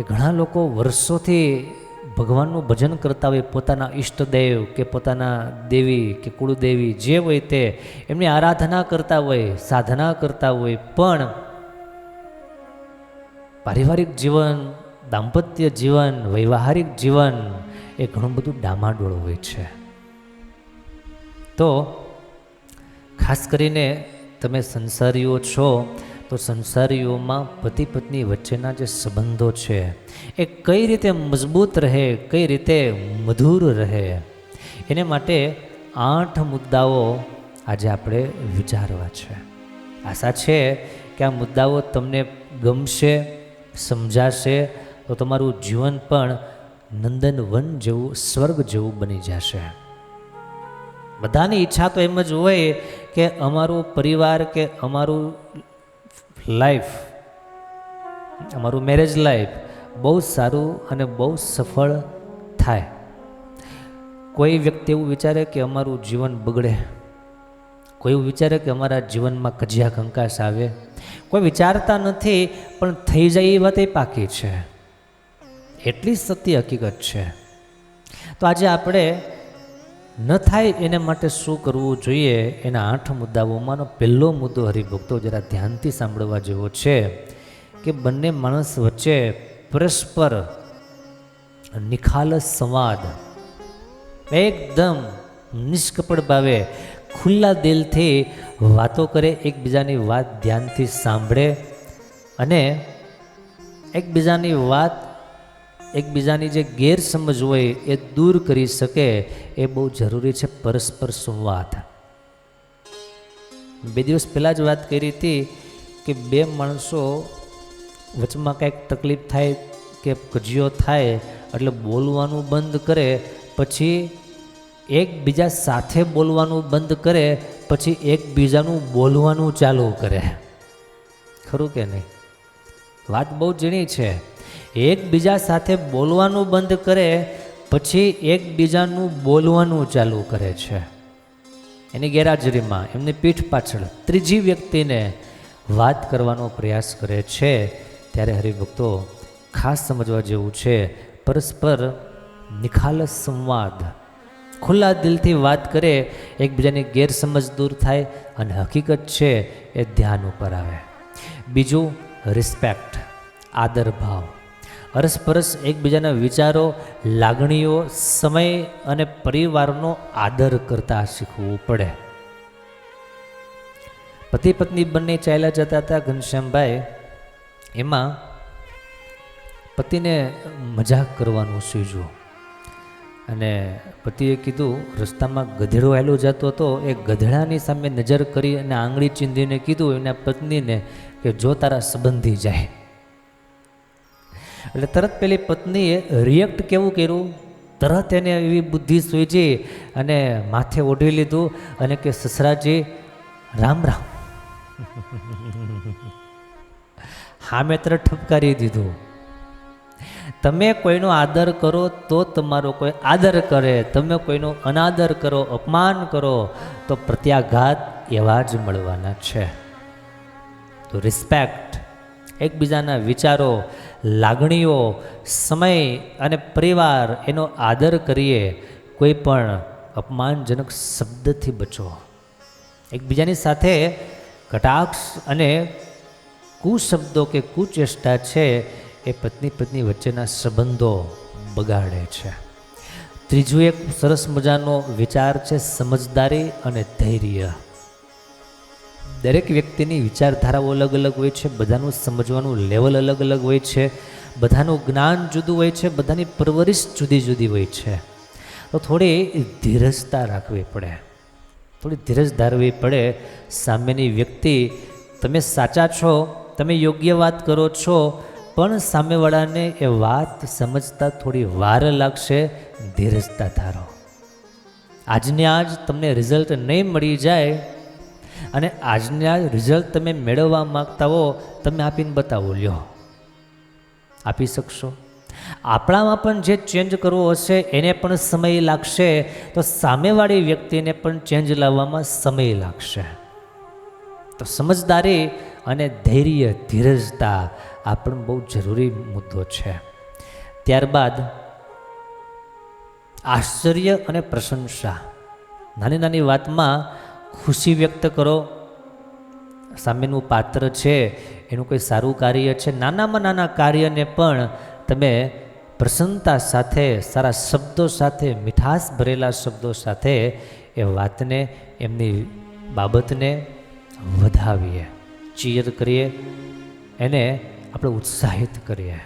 કે ઘણા લોકો વર્ષોથી ભગવાનનું ભજન કરતા હોય, પોતાના ઈષ્ટદેવ કે પોતાના દેવી કે કુળદેવી જે હોય તે, એમની આરાધના કરતા હોય, સાધના કરતા હોય, પણ પારિવારિક જીવન, દાંપત્ય જીવન વૈવાહારિક જીવન એ ઘણું બધું ડામાડોળ હોય છે. તો ખાસ કરીને તમે સંસારીઓ છો તો સંસારીઓમાં પતિ પત્ની વચ્ચેના જે સંબંધો છે, એ કઈ રીતે મજબૂત રહે, કઈ રીતે મધુર રહે, એને માટે આઠ મુદ્દાઓ આજે આપણે વિચારવા છે. આશા છે કે આ મુદ્દાઓ તમને ગમશે, સમજાશે, તો તમારું જીવન પણ નંદનવન જેવું, સ્વર્ગ જેવું બની જશે. બધાની ઈચ્છા તો એમ જ હોય કે અમારું પરિવાર કે અમારું લાઈફ અમારું મેરેજ લાઈફ બહુ સારું અને બહુ સફળ થાય. કોઈ વ્યક્તિ એવું વિચારે કે અમારું જીવન બગડે. કોઈ એવું વિચારે કે અમારા જીવનમાં કજિયા કંકાસ આવે. કોઈ વિચારતા નથી, પણ થઈ જાય એ વાત એ પાકી છે. એટલી સત્ય હકીકત છે. તો આજે આપણે ન થાય એને માટે શું કરવું જોઈએ? એના આઠ મુદ્દાઓમાંનો પહેલો મુદ્દો હરિભક્તો જરા ધ્યાનથી સાંભળવા જેવો છે કે બંને માણસ વચ્ચે પરસ્પર નિખાલસ સંવાદ એકદમ નિષ્કપટ ભાવે ખુલ્લા દિલથી વાતો કરે, એકબીજાની વાત ધ્યાનથી સાંભળે અને એકબીજાની વાત એકબીજાની જે ગેરસમજ હોય એ દૂર કરી શકે એ બહુ જરૂરી છે પરસ્પર સંવાદ. બે દિવસ પહેલાં જ વાત કરી હતી કે બે માણસો વચમાં કાંઈક તકલીફ થાય કે કજિયો થાય એટલે બોલવાનું બંધ કરે, પછી એકબીજા સાથે બોલવાનું બંધ કરે, પછી એકબીજાનું બોલવાનું ચાલુ કરે. ખરું કે નહીં? વાત બહુ ઝીણી છે. એકબીજા સાથે બોલવાનું બંધ કરે, પછી એકબીજાનું બોલવાનું ચાલુ કરે છે. એની ગેરહાજરીમાં એમની પીઠ પાછળ ત્રીજી વ્યક્તિને વાત કરવાનો પ્રયાસ કરે છે. ત્યારે હરિભક્તો ખાસ સમજવા જેવું છે, પરસ્પર નિખાલસ સંવાદ. ખુલ્લા દિલથી વાત કરે, એકબીજાની ગેરસમજ દૂર થાય અને હકીકત છે એ ધ્યાન ઉપર આવે. બીજું રિસ્પેક્ટ આદર ભાવ. અરસપરસ એકબીજાના વિચારો, લાગણીઓ, સમય અને પરિવારનો આદર કરતા શીખવું પડે. પતિ પત્ની બંને ચાલ્યા જતા હતા ઘનશ્યામભાઈ. એમાં પતિને મજાક કરવાનું સૂજવું અને પતિએ કીધું, રસ્તામાં ગધેડો આવેલો જતો હતો, એ ગધેડાની સામે નજર કરી અને આંગળી ચીંધીને કીધું એના પત્નીને કે જો તારા સંબંધી જાય. એટલે તરત પેલી પત્નીએ રિએક્ટ કેવું કર્યું? તરત એને એવી બુદ્ધિ સૂજી અને માથે ઓઢી લીધું અને કે, સસરાજી, રામ રામ. હામે તરત ઠપકારી દીધું. તમે કોઈનો આદર કરો તો તમારો કોઈ આદર કરે. તમે કોઈનો અનાદર કરો, અપમાન કરો, તો પ્રત્યાઘાત એવા જ મળવાના છે. તો રિસ્પેક્ટ એકબીજાના વિચારો લાગણીઓ, સમય અને પરિવાર એનો આદર કરીએ, કોઈ પણ અપમાનજનક શબ્દથી બચો. એકબીજાની સાથે કટાક્ષ અને કુશબ્દો કે કુચેષ્ટા છે એ પત્ની પત્ની વચ્ચેના સંબંધો બગાડે છે. ત્રીજું એક સરસ મજાનો વિચાર છે, સમજદારી અને ધૈર્ય. દરેક વ્યક્તિની વિચારધારાઓ અલગ અલગ હોય છે, બધાનું સમજવાનું લેવલ અલગ અલગ હોય છે, બધાનું જ્ઞાન જુદું હોય છે, બધાની પરવરિશ જુદી જુદી હોય છે. તો થોડી ધીરજતા રાખવી પડે. થોડી ધીરજ ધારવી પડે. સામેની વ્યક્તિ, તમે સાચા છો, તમે યોગ્ય વાત કરો છો, પણ સામેવાળાને એ વાત સમજતા થોડી વાર લાગશે. ધીરજતા ધારો. આજને આજ તમને રિઝલ્ટ નહીં મળી જાય અને આજના રિઝલ્ટ તમે મેળવવા માગતા હો, તમે આપીને બતાવો, લ્યો. આપી શકશો. આપણામાં પણ જે ચેન્જ કરવો હશે, એને પણ સમય લાગશે. તો સામેવાળી વ્યક્તિને પણ ચેન્જ લાવવામાં સમય લાગશે. તો સમજદારી અને ધૈર્ય, ધીરજતા આ પણ બહુ જરૂરી મુદ્દો છે. ત્યારબાદ આશ્ચર્ય અને પ્રશંસા. નાની નાની વાતમાં ખુશી વ્યક્ત કરો. સામેનું પાત્ર છે, એનું કોઈ સારું કાર્ય છે. નાનામાં નાના કાર્યને પણ તમે પ્રસન્નતા સાથે, સારા શબ્દો સાથે, મીઠાશ ભરેલા શબ્દો સાથે એ વાતને, એમની બાબતને વધાવીએ. ચીયર કરીએ. એને આપણે ઉત્સાહિત કરીએ.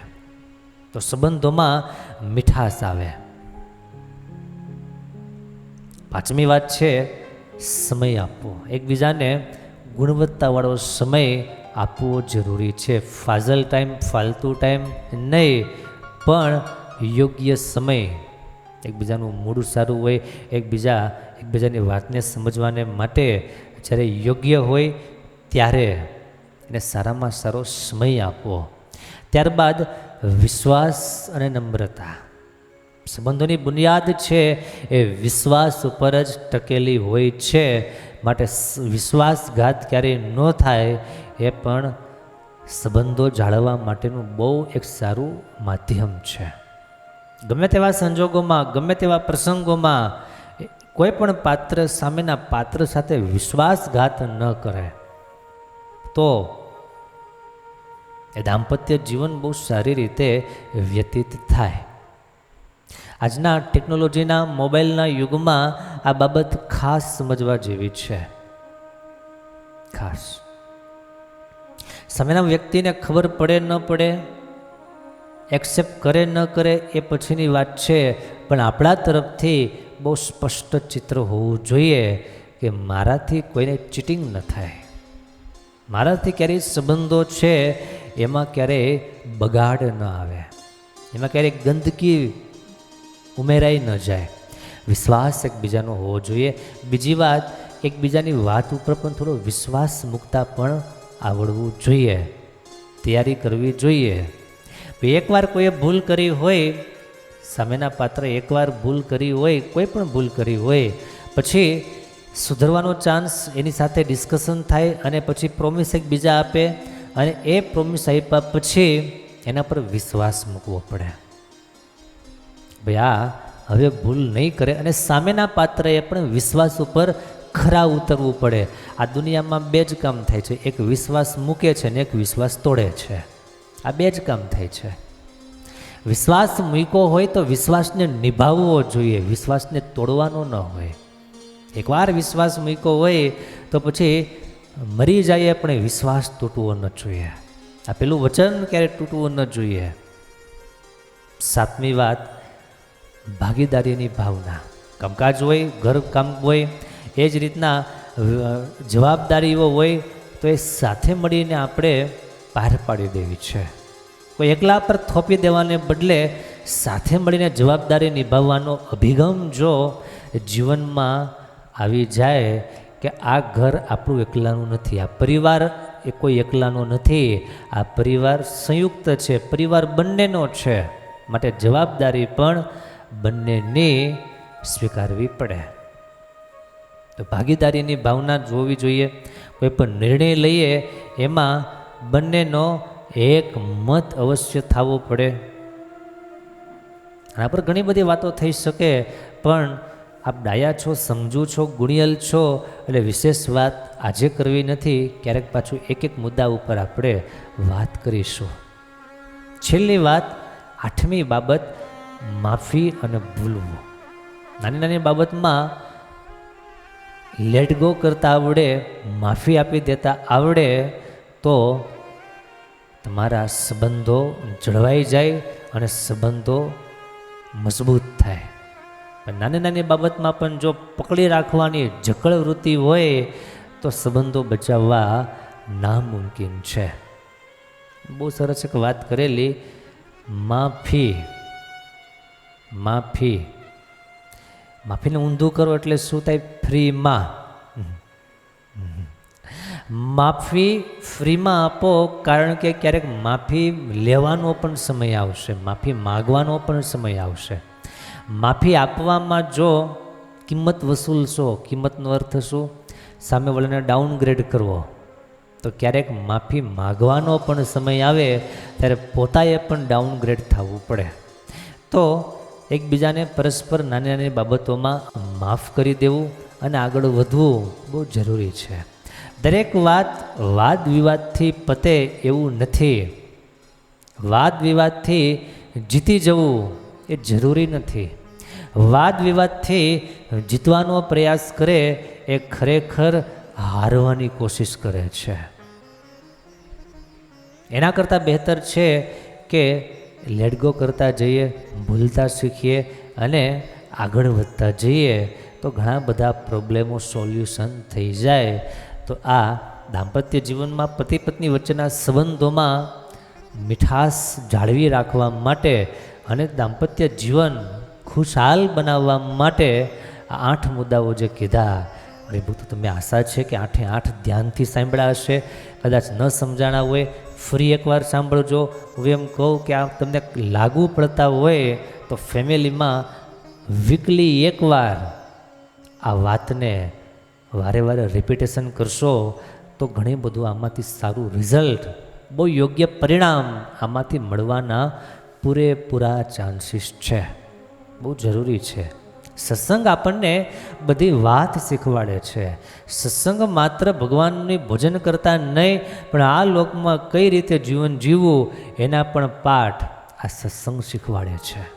તો સંબંધોમાં મીઠાશ આવે. પાંચમી વાત છે સમય આપવો. એકબીજાને ગુણવત્તાવાળો સમય આપવો જરૂરી છે. ફાઝલ ટાઈમ, ફાલતુ ટાઈમ નહીં, પણ યોગ્ય સમય. એકબીજાનું મૂડ સારું હોય, એકબીજા, એકબીજાની વાતને સમજવાને માટે જ્યારે યોગ્ય હોય ત્યારે એને સારામાં સારો સમય આપવો. ત્યારબાદ વિશ્વાસ અને નમ્રતા. સંબંધોની બુનિયાદ છે એ વિશ્વાસ ઉપર જ ટકેલી હોય છે. માટે વિશ્વાસઘાત ક્યારેય ન થાય એ પણ સંબંધો જાળવવા માટેનું બહુ એક સારું માધ્યમ છે. ગમે તેવા સંજોગોમાં, ગમે તેવા પ્રસંગોમાં કોઈ પણ પાત્ર સામેના પાત્ર સાથે વિશ્વાસઘાત ન કરે. તો એ દાંપત્ય જીવન બહુ સારી રીતે વ્યતીત થાય. આજના ટેકનોલોજીના મોબાઈલના યુગમાં આ બાબત ખાસ સમજવા જેવી છે. ખાસ. સામેના વ્યક્તિને ખબર પડે ન પડે એક્સેપ્ટ કરે ન કરે એ પછીની વાત છે, પણ આપણા તરફથી બહુ સ્પષ્ટ ચિત્ર હોવું જોઈએ કે મારાથી કોઈને ચીટિંગ ન થાય. મારાથી ક્યારેય સંબંધો છે, એમાં ક્યારેય બગાડ ન આવે. એમાં ક્યારેય ગંદકી ઉમેરાઈ ન જાય. વિશ્વાસ એકબીજાનો હોવો જોઈએ. બીજી વાત, એકબીજાની વાત ઉપર પણ થોડો વિશ્વાસ મૂકતા પણ આવડવું જોઈએ. તૈયારી કરવી જોઈએ. એકવાર કોઈએ ભૂલ કરી હોય, સામેના પાત્ર એકવાર ભૂલ કરી હોય, કોઈ પણ ભૂલ કરી હોય, પછી સુધરવાનો ચાન્સ એની સાથે ડિસ્કશન થાય અને પછી પ્રોમિસ એકબીજા આપે અને એ પ્રોમિસ આપ્યા પછી એના પર વિશ્વાસ મૂકવો પડે. ભાઈ આ હવે ભૂલ નહીં કરે અને સામેના પાત્રએ પણ વિશ્વાસ ઉપર ખરા ઉતરવું પડે. આ દુનિયામાં બે જ કામ થાય છે. એક વિશ્વાસ મૂકે છે ને એક વિશ્વાસ તોડે છે. આ બે જ કામ થાય છે. વિશ્વાસ મૂક્યો હોય તો વિશ્વાસને નિભાવવો જોઈએ. વિશ્વાસને તોડવાનો ન હોય. એકવાર વિશ્વાસ મૂક્યો હોય તો પછી મરી જાય પણ વિશ્વાસ તૂટવો ન જોઈએ. આ પેલું વચન ક્યારે તૂટવું ન જોઈએ. સાતમી વાત ભાગીદારીની ભાવના. કામકાજ હોય, ઘર કામ હોય, એ જ રીતના જવાબદારીઓ હોય, તો એ સાથે મળીને આપણે પાર પાડી દેવી છે. કોઈ એકલા પર થોપી દેવાને બદલે સાથે મળીને જવાબદારી નિભાવવાનો અભિગમ જો જીવનમાં આવી જાય કે આ ઘર આપણું એકલાનું નથી, આ પરિવાર એ કોઈ એકલાનો નથી, આ પરિવાર સંયુક્ત છે, પરિવાર બંનેનો છે, માટે જવાબદારી પણ બંનેની સ્વીકારવી પડે. તો ભાગીદારીની ભાવના જોવી જોઈએ. કોઈ પણ નિર્ણય લઈએ, એમાં બંનેનો એક મત અવશ્ય થવો પડે. આના પર ઘણી બધી વાતો થઈ શકે, પણ આપ ડાયા છો, સમજુ છો, ગુણિયલ છો, એટલે વિશેષ વાત આજે કરવી નથી. ક્યારેક પાછું એક એક મુદ્દા ઉપર આપણે વાત કરીશું. છેલ્લી વાત આઠમી બાબત માફી અને ભૂલવું. નાની નાની બાબતમાં લેટ ગો કરતા આવડે, માફી આપી દેતા આવડે, તો તમારા સંબંધો જળવાઈ જાય અને સંબંધો મજબૂત થાય. પણ નાની નાની બાબતમાં પણ જો પકડી રાખવાની જકળ વૃત્તિ હોય, તો સંબંધો બચાવવા નામુમકિન છે. બહુ સરસ એક વાત કરેલી, માફી માફી. માફીને ઊંધું કરો એટલે શું થાય? ફ્રીમાં. માફી ફ્રીમાં આપો કારણ કે ક્યારેક માફી લેવાનો પણ સમય આવશે. માફી માગવાનો પણ સમય આવશે. માફી આપવામાં જો કિંમત વસૂલશો કિંમતનો અર્થ શું? સામેવાળાને ડાઉનગ્રેડ કરવો. તો ક્યારેક માફી માગવાનો પણ સમય આવે, ત્યારે પોતાએ પણ ડાઉનગ્રેડ થવું પડે. તો એકબીજાને પરસ્પર નાની નાની બાબતોમાં માફ કરી દેવું અને આગળ વધવું બહુ જરૂરી છે. દરેક વાત વાદ વિવાદથી પતે એવું નથી. વાદ વિવાદથી જીતી જવું એ જરૂરી નથી. વાદ વિવાદથી જીતવાનો પ્રયાસ કરે એ ખરેખર હારવાની કોશિશ કરે છે. એના કરતાં બહેતર છે કે લેટગો કરતા જઈએ, ભૂલતા શીખીએ અને આગળ વધતા જઈએ, તો ઘણા બધા પ્રોબ્લેમો સોલ્યુશન થઈ જાય. તો આ દાંપત્ય જીવનમાં પતિ પત્ની વચ્ચેના સંબંધોમાં મીઠાશ જાળવી રાખવા માટે અને દાંપત્ય જીવન ખુશહાલ બનાવવા માટે આ આઠ મુદ્દાઓ જે કીધા. પ્રભુ તો તમે આશા છે કે આઠે આઠ ધ્યાનથી સાંભળ્યા હશે. કદાચ ન સમજાણા હોય ફરી એકવાર સાંભળજો. હું એમ કહું કે આ તમને લાગુ પડતા હોય તો ફેમિલીમાં વીકલી એકવાર આ વાતને વારે વારે રિપીટેશન કરશો તો ઘણી બધું આમાંથી સારું રિઝલ્ટ બહુ યોગ્ય પરિણામ આમાંથી મળવાના પૂરેપૂરા ચાન્સીસ છે. બહુ જરૂરી છે. સત્સંગ આપણને બધી વાત શીખવાડે છે. સત્સંગ માત્ર ભગવાનની ભોજન કરતા નહીં, પણ આ લોકમાં કઈ રીતે જીવન જીવવું એના પણ પાઠ આ સત્સંગ શીખવાડે છે.